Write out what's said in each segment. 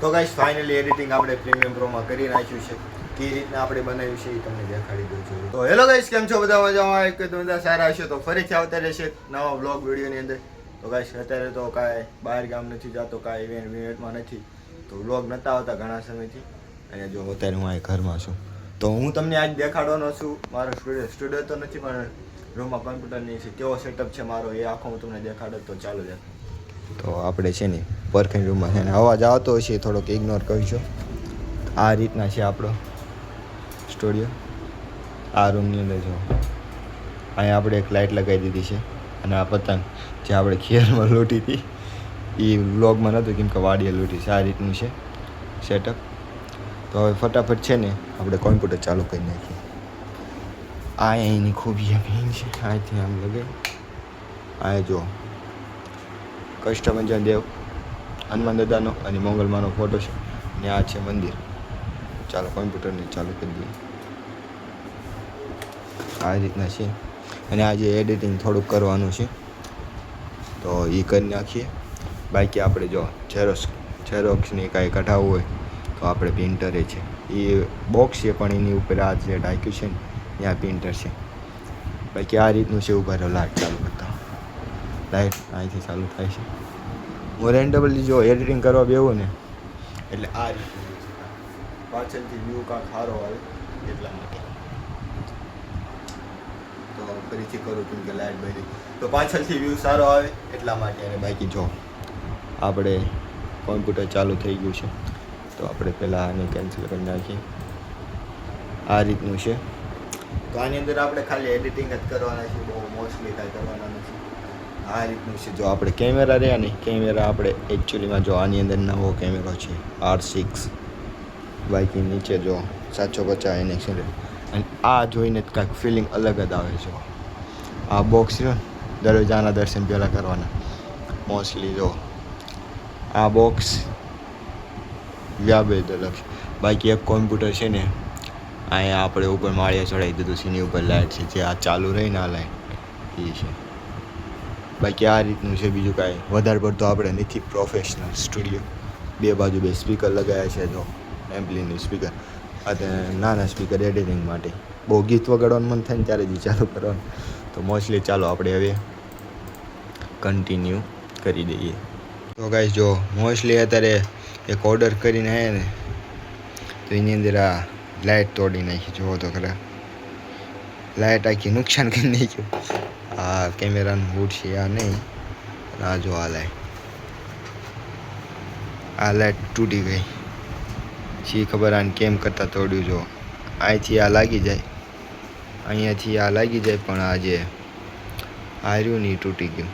તો guys finally editing આપણે premium પ્રોમાં કરી નાખ્યું છે. કે રીતના આપણે બનાવ્યું છે એ તમને દેખાડી દઉં છું. તો હેલો ગાઈશ કેમ છો? બધા મજામાં? એક બધા સારા હશે તો ફરીથી આવતા રહેશે નવા બ્લોગ વિડીયોની અંદર. તો ગાઈશ અત્યારે તો કાંઈ બહાર ગામ નથી જતો, કાંઈ ઇવેન્ટ ઇવેન્ટમાં નથી. તો બ્લોગ નહોતા આવતા ઘણા સમયથી. અને જો અત્યારે હું અહીં ઘરમાં છું. તો હું તમને આજ દેખાડવાનો છું. મારો સ્ટુડિયો સ્ટુડિયો તો નથી, પણ રૂમમાં કમ્પ્યુટરની છે. કેવો સેટઅપ છે મારો એ આખો હું તમને દેખાડો તો ચાલો જ તો આપણે છે ને પરખેન રૂમમાં છે ને અવાજ આવતો હશે, થોડોક ઇગ્નોર કરીશું આ રીતના છે આપણો સ્ટુડિયો. આ રૂમની અંદર જો. અહીંયા આપણે એક લાઇટ લગાવી દીધી છે અને આ પતંગ જે આપણે ખેરમાં લૂંટી હતી, એ વ્લોગમાં નહોતું કેમ કે વાડીએ લૂંટી છે. આ રીતનું છે સેટઅપ તો હવે ફટાફટ છે ને આપણે કોમ્પ્યુટર ચાલુ કરી નાખીએ. આ અહીંની ખૂબી છે. અહીંથી આમ લગે આ જો. કષ્ટભંજન દેવ, હનુમાન દાદાનો અને મંગલમાનો ફોટો છે. અને આ છે મંદિર. ચાલો કોમ્પ્યુટરને ચાલુ કરી દઈએ. આ રીતના છે. અને આજે એડિટિંગ થોડુંક કરવાનું છે. તો એ કરી નાખીએ. બાકી આપણે જો ઝેરોક્સ ઝેરોક્સની કાંઈ કઢાવવું હોય, તો આપણે પ્રિન્ટરે છે. એ બોક્સ છે, પણ એની ઉપર આ જે ઢાંક્યું છે ને ત્યાં પ્રિન્ટર છે. બાકી આ રીતનું છે, ઊભા રહ્યો લાઇટ ચાલુ કરતા. લાઇટ અહીંથી ચાલુ થાય છે. હું રેન્ડમલી જો એડિટિંગ કરવા બેવું ને, એટલે આ રીતે પાછળથી વ્યૂ કાંક સારો આવે એટલા માટે. તો ફરીથી કરું કેમ કે લાઇટ બની તો પાછળથી વ્યૂ સારો આવે એટલા માટે અને બાકી જો આપણે કોમ્પ્યુટર ચાલુ થઈ ગયું છે, તો આપણે પહેલાં આને કેન્સલ કરી નાખીએ. આ રીતનું છે. તો આની અંદર આપણે ખાલી એડિટિંગ જ કરવાના છે બહુ મોસ્ટલી કાંઈ કરવાના નથી. આ રીતનું છે. જો આપણે કેમેરા રહ્યા ને કેમેરા આપણે એકચ્યુઅલીમાં જો આની અંદર નવો કેમેરો છે. આર સિક્સ બાઈકની નીચે જો સાતસો પચાસ એને અને આ જોઈને કાંઈક ફિલિંગ અલગ જ આવે છે. આ બોક્સ ને દરરોજ આના દર્શન પહેલાં કરવાના. મોસ્ટલી જો આ બોક્સ વ્યાબેદ અલગ છે બાકી એક કોમ્પ્યુટર છે ને, અહીંયા આપણે ઉપર માળીએ ચડાવી દીધું છે એની ઉપર લાઇટ છે. જે આ ચાલુ રહી ને આ લાઇટ એ છે. બાકી આ રીતનું છે બીજું કાંઈ. વધારે પડતો આપણે નથી પ્રોફેશનલ સ્ટુડિયો બે બાજુ બે સ્પીકર લગાવ્યા છે જો એમ્પલીની સ્પીકર અને નાના સ્પીકર એડિટિંગ માટે. બહુ ગીત વગાડવાનું મન થાય ને ત્યારે જ ચાલુ કરવાનું. તો મોસ્ટલી ચાલો આપણે હવે કન્ટિન્યુ કરી દઈએ. તો ગાઈશ જો મોસ્ટલી અત્યારે એક ઓર્ડર કરીને આવ્યા ને, તો એની અંદર આ લાઇટ તોડી નાખી. જુઓ તો ખરા. લાઇટ આખી નુકસાન કરી નાખ્યું. આ કેમેરાનું બૂટ છે, આ નહીં. આ જો આ લાઇટ. આ લાઇટ તૂટી ગઈ. શી ખબર આને કેમ કરતાં તોડ્યું જો. અહીંથી આ લાગી જાય. અહીંયાથી આ લાગી જાય, પણ આ જે હાર્યું નહીં તૂટી ગયું.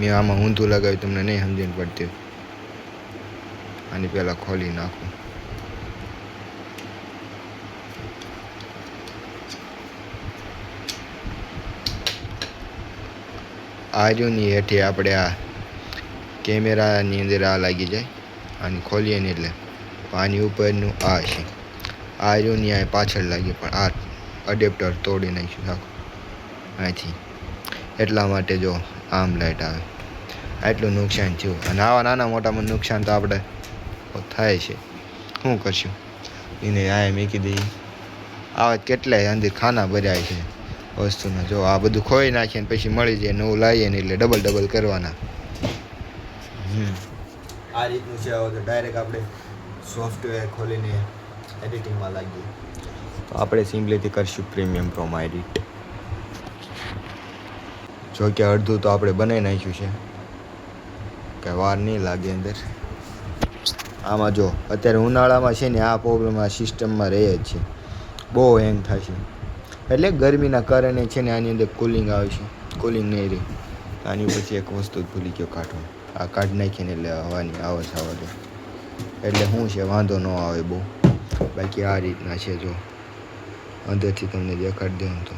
મેં આમાં ઊંધું લગાવ્યું, તમને નહીં સમજીને પડતી આની પહેલાં ખોલી નાખું. આ રહ્યું હેઠે આપણે આ કેમેરાની અંદર આ લાગી જાય આને ખોલીએ ને એટલે આની ઉપરનું આ છે. આ રહ્યું ની આ પાછળ લાગી પણ આ અડેપ્ટર તોડી નાખ્યું, આખું. અહીંથી. એટલા માટે જો આમ લાઇટ આવે. આટલું નુકસાન થયું. અને આવા નાના મોટામાં નુકસાન તો આપણે થાય છે. શું કરશું? એને આ મૂકી દઈએ. આવા કેટલાય અંદર ખાના ભર્યા છે. વસ્તુના. જો આ બધું ખોઈ નાખીએ ને પછી મળી જાય નવું લાવીએ ને એટલે ડબલ ડબલ કરવાના. આ રીતનું છે હવે તો ડાયરેક્ટ આપણે સોફ્ટવેર ખોલીને એડિટિંગમાં લાગીએ. તો આપણે સિમ્પલીથી કરશું પ્રીમિયમ પ્રોમાં એડિટ. જો કે અડધું તો આપણે બનાવી નાખ્યું છે. કે વાર નહીં લાગે અંદર. આમાં જો અત્યારે ઉનાળામાં છે ને આ પ્રોબ્લેમ આ સિસ્ટમમાં રહે જ છે. બહુ હેંગ થાય છે. એટલે ગરમીના કારણે છે ને આની અંદર કુલિંગ આવે છે. કુલિંગ નહીં રહી. આની પછી એક વસ્તુ જ ભૂલી ગયો કાઢો. આ કાઢ નાખીને એટલે હવાની આવજ આવે એટલે શું છે, વાંધો ન આવે બહુ. બાકી આ રીતના છે જો. અંદરથી તમને દેખાડી દઉં તો.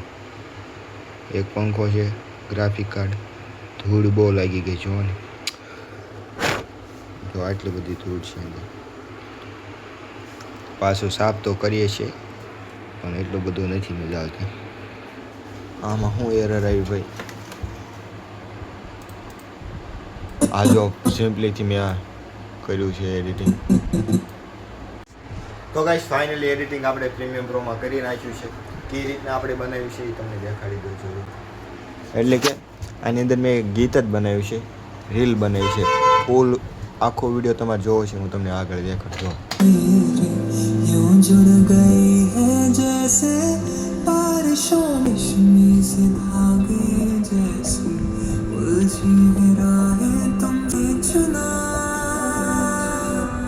એક પંખો છે ગ્રાફિક કાર્ડ ધૂળ બહુ લાગી ગઈ જો ને. જો આટલી બધી ધૂળ છે અંદર. પાછું સાફ તો કરીએ છીએ. પણ એટલું બધું નથી મજા આવતી આમાં હું એરર આવી ભાઈ આ જો સિમ્પલીથી મેં કર્યું છે એડિટિંગ તો ગાઈસ ફાઇનલી એડિટિંગ આપણે પ્રીમિયમ પ્રોમાં કરી નાખ્યું છે કઈ રીતના આપણે બનાવ્યું છે એ તમને દેખાડી દઉં છું એટલે કે આની અંદર મેં ગીત જ બનાવ્યું છે રીલ બનાવી છે ઓલ આખો વીડિયો તમારે જોવો છે હું તમને આગળ દેખાડ દેખાડતો जैसे बारिशों रेशमी से धागे जैसी उलझी है राहें तुमने चुना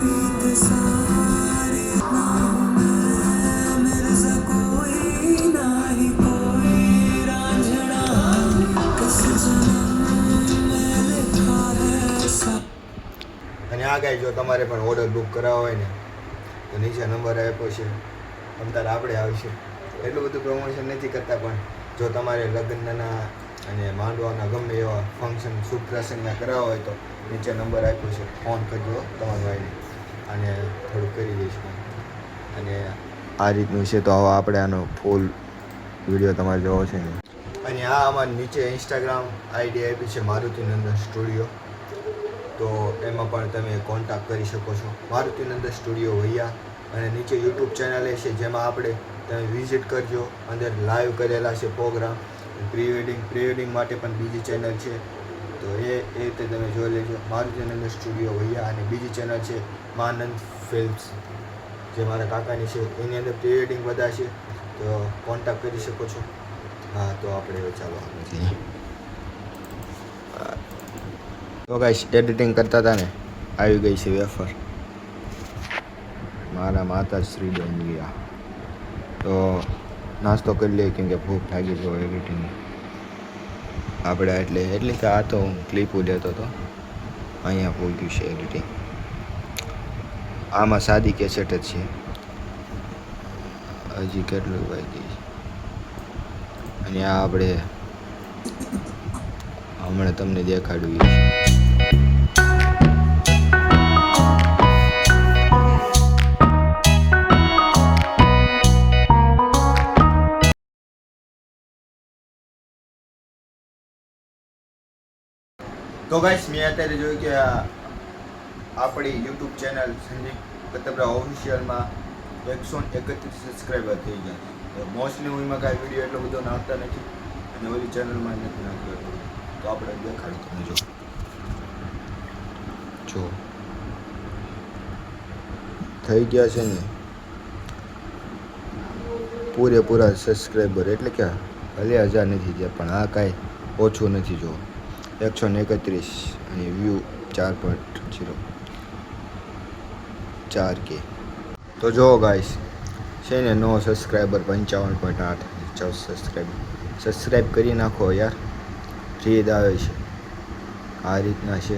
बीत सारे नाम में मिर्जा कोई ना ही कोई रांझना किस जन्म में लिखा है सब અને આ ગાય જો તમારે પણ ઓર્ડર બુક કરાવવો હોય ને તો નીચે નંબર આપ્યો છે અંતર આપણે આવીશું. એટલું બધું પ્રમોશન નથી કરતા, પણ જો તમારે લગ્નના અને માંડવાના ગમે એવા ફંક્શન શુભ પ્રસંગના કરાવવા હોય તો નીચે નંબર આપ્યો છે. ફોન કરજો તમારા ભાઈને. અને થોડુંક કરી દઈશું. અને આ રીતનું છે તો હવે આપણે આનો ફૂલ વીડિયો તમારે જોવો છે અને આ અમારે નીચે ઇન્સ્ટાગ્રામ આઈડી આપી છે મારુતિનંદન સ્ટુડિયો તો એમાં પણ તમે કોન્ટેક્ટ કરી શકો છો. મારુતિનંદન સ્ટુડિયો વૈયા. અને નીચે યુટ્યુબ ચેનલ છે, જેમાં આપણે તમે વિઝિટ કરજો. અંદર લાઈવ કરેલા છે programme pre wedding pre wedding માટે પણ બીજી ચેનલ છે. તો એ એ રીતે તમે જોઈ લેજો. મારુતિનંદન સ્ટુડિયો વૈયા અને બીજી ચેનલ છે માનંદ ફિલ્મ્સ જે મારા કાકાની છે. એની અંદર પ્રી વેડિંગ બધા છે. તો કોન્ટેક્ટ કરી શકો છો. હા, તો આપણે ચાલો આગળ તો ગાઈસ એડિટિંગ કરતા હતા ને, આવી ગઈ છે વેફર. મારા માતા શ્રી બની ગયા તો નાસ્તો કરી લઈએ કેમ કે ભૂખ લાગી જો એડિટિંગ આપણે એટલે એટલે કે આ તો હું ક્લિપો લેતો હતો. અહીંયા પૂગ્યું છે એડિટિંગ આમાં સાદી કેસેટ જ છે. હજી કેટલું વાગી અને આ આપણે હમણાં તમને દેખાડ્યું તો ગાઈસ મેં અત્યારે જોયું કે આપણી યુટ્યુબ ચેનલ સંદીપ કતબરા ઓફિશિયલમાં એકસો એકત્રીસ સબસ્ક્રાઈબર થઈ ગયા મોસ્ટલી હું કાંઈ વીડિયો એટલો બધો નાખતા નથી અને ઓલી ચેનલમાં નથી નાખતો તો આપણે દેખાડી જો. જો. થઈ ગયા છે ને પૂરેપૂરા સબસ્ક્રાઈબર એટલે કે ભલે હજાર નથી થયા પણ આ કાંઈ ઓછું નથી, જો. એકસો ને એકત્રીસ અને વ્યૂ ચાર પોઈન્ટ જીરો ચાર કે તો જો ગાઈશ છે ને નો સબસ્ક્રાઈબર પંચાવન પોઈન્ટ આઠ ચૌદ સબસ્ક્રાઈબર સબસ્ક્રાઈબ કરી નાખો યાર. ફ્રી આવે છે. આ રીતના છે.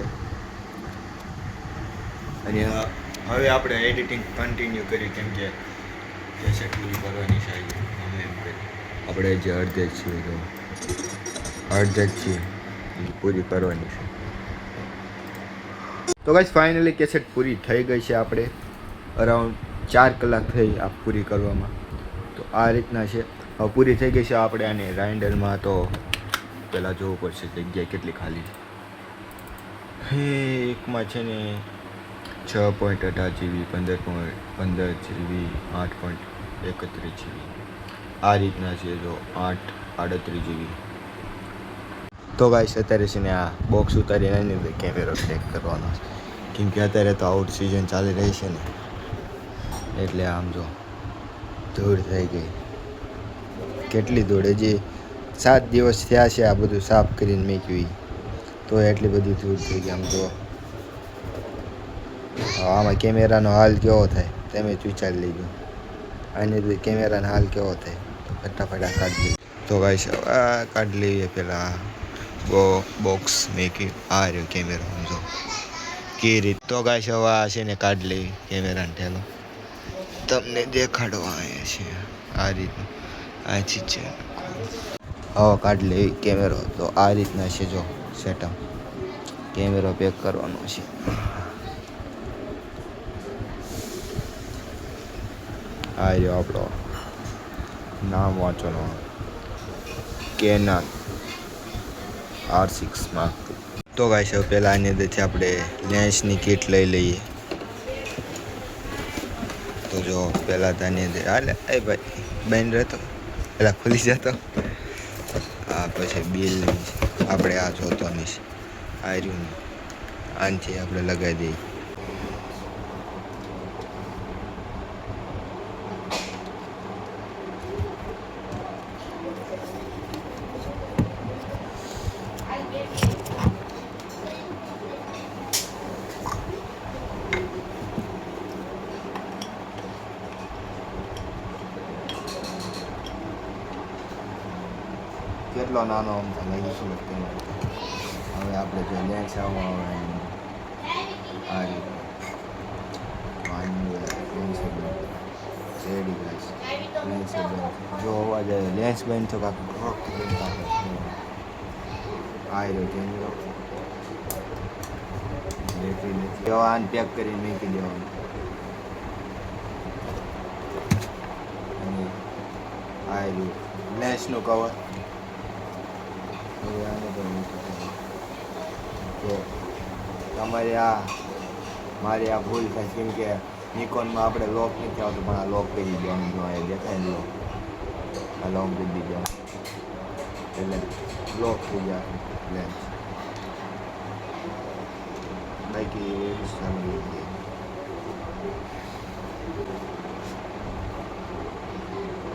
અને હવે આપણે એડિટિંગ કન્ટિન્યુ કરી કેમ કે છે આપણે જે અડધે છીએ તો અડધે છીએ. પૂરી કરવાની છે. તો ગાઈસ ફાઇનલી કેસેટ પૂરી થઈ ગઈ છે આપણે. અરાઉન્ડ ચાર કલાક થઈ આ પૂરી કરવામાં. તો આ રીતના છે. હવે પૂરી થઈ ગઈ છે આપણે આને રાઇન્ડરમાં તો પહેલાં જોવું પડશે જગ્યા કેટલી ખાલી છે. એકમાં છે ને છ પોઈન્ટ અઢાર જીબી પંદર પોઈન્ટ પંદર જીબી આઠ પોઈન્ટ એકત્રીસ જીબી આ રીતના છે જો આઠ આડત્રીસ જીબી તો ગાઈશ અત્યારે છે ને આ બોક્સ ઉતારીને એની અંદર કેમેરો ચેક કરવાનો છે. કેમ કે અત્યારે તો આઉટ સિઝન ચાલી રહી છે ને, એટલે આમ જો ધૂળ થઈ ગઈ. કેટલી ધૂળ, હજી સાત દિવસ થયા છે આ બધું સાફ કરીને મેક્યું. તો એટલી બધી ધૂળ થઈ ગઈ આમ જો. આમાં કેમેરાનો હાલ કેવો થાય, તમે જ વિચારી લેજો. આની કેમેરાનો હાલ કેવો થાય, ફટાફટ આ કાઢી તો ગાઈશ કાઢી લઈએ પહેલાં બો બોક્સ મેકી આ રહ્યો કેમેરો સમજો કે રીત તો ગાઈસ હવે આ છે ને કાઢ લઈએ કેમેરાને ઠેલો તમને દેખાડવા આવ્યા છે આ રીતનું આ ચીજ છે હવે કાઢ લે કેમેરો તો આ રીતના છે જો સેટઅપ કેમેરો પેક કરવાનો છે આ રહ્યો આપણો નામ વાંચવાનો કેનન આર સિક્સમાં. તો ગાય હવે પહેલાં આની અંદરથી આપણે લેન્સની કીટ લઈ લઈએ. તો જો, પહેલાં તો આની અંદર હાલે, એ ભાઈ બંધ રહેતો. પહેલાં ખુલી જતો. આ પછી બિલ આપણે આ જોતોની છે આયરું આનથી આપણે લગાવી દઈએ. નાનો આમ તો લાગી શું હવે આપણે જો લેન્સ આવે આ રીતે. જો અવાજ આવે લેન્સ બંધ તો ડ્રોપ રહ્યો કેમેરો બેટરી નથી. જો આને પેક કરીને મૂકી દેવાનું. અને લેન્સનું કવર તો તમારે આ મારી આ ભૂલ થાય કેમ કે નિકોનમાં આપણે લોક નથી આવતું પણ આ લોક કરી દેવાનું જો એ દેખાય ને લોક આ લોક કરી દીધો એટલે લોક થઈ જાય લેન્સ બાકી સારું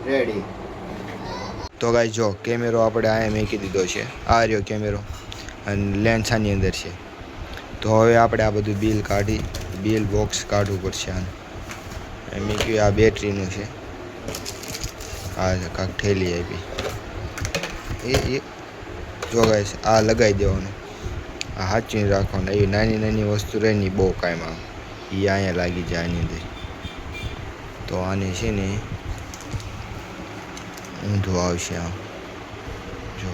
રેડી તો ગાઈ જો, કેમેરો આપણે અહીંયા મૂકી દીધો છે. આ રહ્યો કેમેરો. અને લેન્સ આની અંદર છે. તો હવે આપણે આ બધું બિલ કાઢી બિલ બોક્સ કાઢવું પડશે આનું. એ મૂક્યું આ બેટરીનું છે. આ કાંક ઠેલી આપી. એ જો ગાઈસ, આ લગાવી દેવાનું. આ સાચવીને રાખવાનું. એવી નાની નાની વસ્તુ રહે ને બહુ કાંઈમાં એ અહીંયા લાગી જાય આની અંદર. તો આને છે ને ઊંધું આવશે આમ જો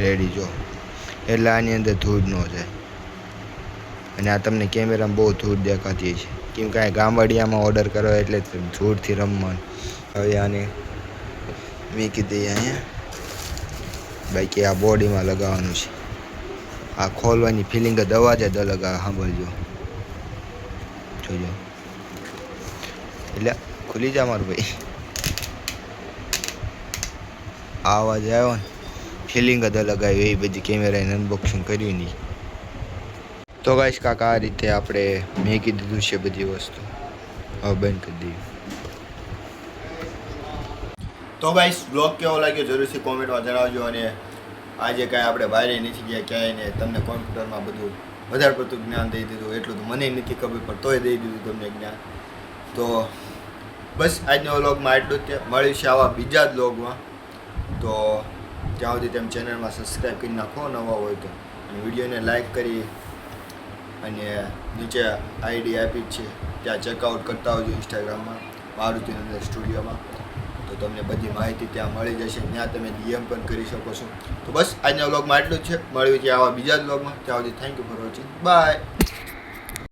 રેડી જો એટલે આની અંદર ધૂળ ન જાય અને આ તમને કેમેરામાં બહુ ધૂળ દેખાતી છે. કેમ કે ગામવાડિયામાં ઓર્ડર કરો એટલે ધૂળથી રમવાનું. હવે આને મેં કીધી અહીંયા. બાકી આ બોડીમાં લગાવવાનું છે. આ ખોલવાની ફિલિંગ જ અવાજ જ અલગ આ સાંભળજો. જોજો. એટલે ખુલી જા મારું ભાઈ. આ અવાજ આવ્યો ને ફિલિંગ જ અલગ આવ્યું, એ બધી કેમેરાને અનબોક્સિંગ કર્યું નહીં તો ગાઈશ કાકા આ રીતે આપણે મેં કીધું છે બધી વસ્તુ. હવે બંધ કરી દઈએ. તો ગાઈશ બ્લોગ કેવો લાગ્યો જરૂરથી કોમેન્ટમાં જણાવજો અને આજે કાંઈ આપણે બહાર નથી ગયા, ક્યાંય ને તમને કોમ્પ્યુટરમાં બધું વધારે પડતું જ્ઞાન દઈ દીધું, એટલું તો મને નથી ખબર, પણ તોય દઈ દીધું તમને જ્ઞાન. તો બસ, આજનો વ્લોગમાં આટલું જ છે મળીશું આવા બીજા જ વ્લોગમાં. તો ત્યાં સુધી તેમ ચેનલમાં સબસ્ક્રાઈબ કરી નાખો, નવા હોય તો. અને વિડીયોને લાઈક કરી અને નીચે આઈડી આપી છે. ત્યાં ચેકઆઉટ કરતા હોજો ઇન્સ્ટાગ્રામમાં મારુતિનંદર સ્ટુડિયોમાં તો તમને બધી માહિતી ત્યાં મળી જશે. ત્યાં તમે ડીએમ પણ કરી શકો છો. તો બસ આજના વ્લોગમાં આટલું જ છે. મળ્યું છે આવા બીજા જ વ્લોગમાં. ત્યાં સુધી thank you for watching bye